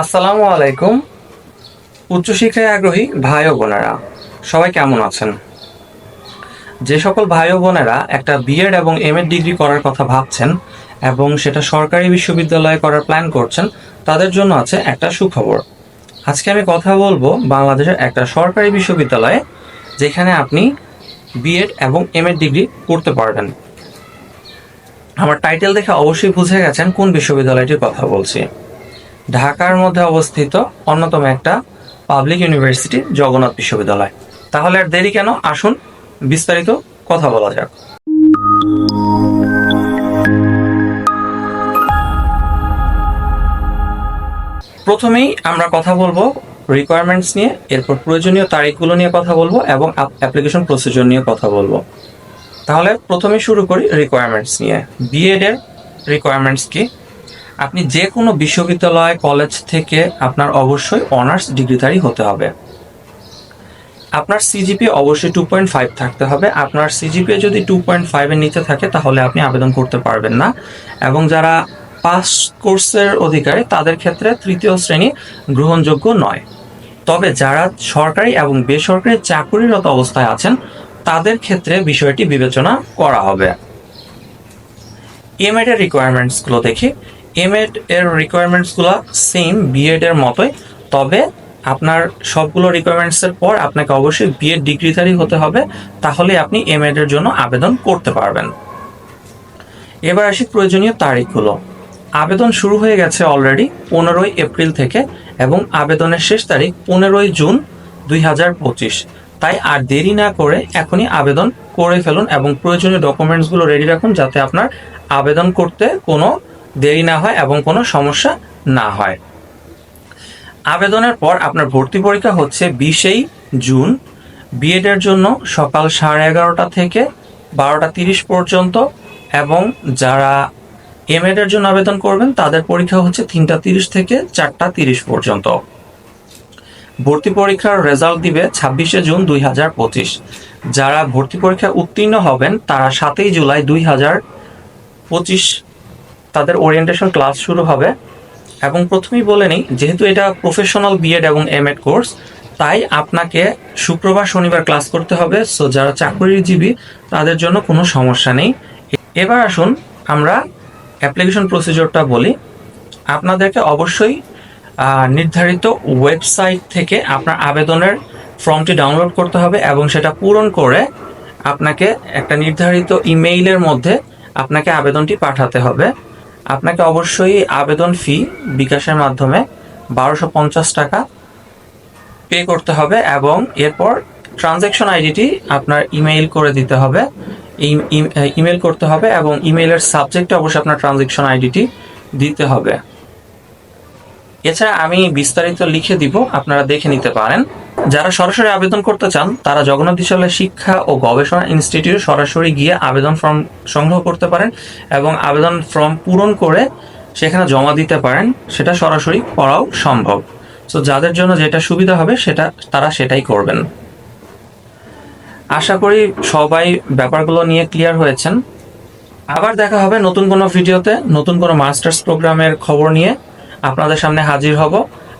আসসালামু আলাইকুম। উচ্চশিক্ষায় আগ্রহী ভাই ও বোনেরা, সবাই কেমন আছেন? যে সকল ভাই ও বোনেরা একটা বিএড এবং এম এড ডিগ্রি করার কথা ভাবছেন এবং সেটা সরকারি বিশ্ববিদ্যালয়ে করার প্ল্যান করছেন, তাদের জন্য আছে একটা সুখবর। আজকে আমি কথা বলব বাংলাদেশের একটা সরকারি বিশ্ববিদ্যালয়ে যেখানে আপনি বিএড এবং এম এড ডিগ্রি করতে পারবেন। আমার টাইটেল দেখে অবশ্যই বুঝে গেছেন কোন বিশ্ববিদ্যালয়টির কথা বলছি। ঢাকার মধ্যে অবস্থিত অন্যতম একটা পাবলিক ইউনিভার্সিটি জগন্নাথ বিশ্ববিদ্যালয়। তাহলে আর দেরি কেন? আসুন, বিস্তারিত কথা বলা যাক। প্রথমেই আমরা কথা বলব রিকোয়ারমেন্টস নিয়ে, এরপর প্রয়োজনীয় তারিখগুলো নিয়ে কথা বলব এবং অ্যাপ্লিকেশন প্রসিজার নিয়ে কথা বলব। তাহলে প্রথমে শুরু করি রিকোয়ারমেন্টস নিয়ে। বিএড এর রিকোয়ারমেন্টস কি? আপনি যে কোনো বিশ্ববিদ্যালয়, কলেজ থেকে আপনার অবশ্যই অনার্স ডিগ্রিধারী হতে হবে। আপনার সিজিপি অবশ্যই টু পয়েন্ট ফাইভ থাকতে হবে। আপনার সিজিপি যদি টু পয়েন্ট ফাইভের নিচে থাকে, তাহলে আপনি আবেদন করতে পারবেন না। এবং যারা পাস কোর্সের অধিকারী, তাদের ক্ষেত্রে তৃতীয় শ্রেণি গ্রহণযোগ্য নয়। তবে যারা সরকারি এবং বেসরকারি চাকুরিরত অবস্থায় আছেন, তাদের ক্ষেত্রে বিষয়টি বিবেচনা করা হবে। এমএড এর রিকোয়ারমেন্টসগুলো দেখি। এমএড এর রিকোয়ারমেন্টসগুলো সেম বিএড এর মতোই, তবে আপনার সবগুলো রিকোয়ারমেন্টসের পর আপনাকে অবশ্যই বিএড ডিগ্রিধারী হতে হবে তাহলে আপনি এমএড এর জন্য আবেদন করতে পারবেন। এবার আসি প্রয়োজনীয় তারিখগুলো। আবেদন শুরু হয়ে গেছে অলরেডি পনেরোই এপ্রিল থেকে এবং আবেদনের শেষ তারিখ পনেরোই জুন দুই হাজার পঁচিশ। তাই আর দেরি না করে এখনই আবেদন করে ফেলুন এবং প্রয়োজনীয় ডকুমেন্টসগুলো রেডি রাখুন যাতে আপনার আবেদন করতে কোনো দেরি না হয় এবং কোনো সমস্যা না হয়। আবেদনের পর আপনার ভর্তি পরীক্ষা হচ্ছে বিশেই জুন। বিএড এর জন্য সকাল সাড়ে এগারোটা থেকে বারোটা তিরিশ পর্যন্ত এবং যারা এম এর জন্য আবেদন করবেন, তাদের পরীক্ষা হচ্ছে তিনটা তিরিশ থেকে চারটা তিরিশ পর্যন্ত। ভর্তি পরীক্ষার রেজাল্ট দিবে ছাব্বিশে জুন দুই হাজার পঁচিশ। যারা ভর্তি পরীক্ষায় উত্তীর্ণ হবেন, তারা সাতই জুলাই দুই হাজার পঁচিশ তাদের ওরিয়েন্টেশন ক্লাস শুরু হবে। এবং প্রথমেই বলে নিই, যেহেতু এটা প্রফেশনাল বিএড এবং এম এড কোর্স তাই আপনাকে শুক্রবার, শনিবার ক্লাস করতে হবে। সো যারা চাকরিজীবী, তাদের জন্য কোনো সমস্যা নেই। এবার আসুন আমরা অ্যাপ্লিকেশন প্রসিজিওরটা বলি। আপনাদেরকে অবশ্যই নির্ধারিত ওয়েবসাইট থেকে আপনার আবেদনের ফর্মটি ডাউনলোড করতে হবে এবং সেটা পূরণ করে আপনাকে একটা নির্ধারিত ইমেইলের মধ্যে আপনাকে আবেদনটি পাঠাতে হবে। আপনাকে অবশ্যই আবেদন ফি বিকাশের মাধ্যমে বারোশো পঞ্চাশ টাকা পে করতে হবে এবং এরপর ট্রানজ্যাকশন আইডিটি আপনার ইমেইল করে দিতে হবে। ইমেল করতে হবে এবং ইমেইলের সাবজেক্টে অবশ্যই আপনার ট্রানজ্যাকশন আইডিটি দিতে হবে। এছাড়া আমি বিস্তারিত লিখে দিব, আপনারা দেখে নিতে পারেন। যারা সরাসরি আবেদন করতে চান, তারা জগন্নাথ বিশ্ববিদ্যালয় শিক্ষা ও গবেষণা ইনস্টিটিউট সরাসরি গিয়ে আবেদন ফর্ম সংগ্রহ করতে পারেন এবং আবেদন ফর্ম পূরণ করে সেখানে জমা দিতে পারেন। সেটা সরাসরি করাও সম্ভব। সো যাদের জন্য যেটা সুবিধা হবে, সেটা তারা সেটাই করবেন। আশা করি সবাই ব্যাপারগুলো নিয়ে ক্লিয়ার হয়েছেন। আবার দেখা হবে নতুন কোনো ভিডিওতে, নতুন কোনো মাস্টার্স প্রোগ্রামের খবর নিয়ে। আপনাদের সামনে হাজির হব।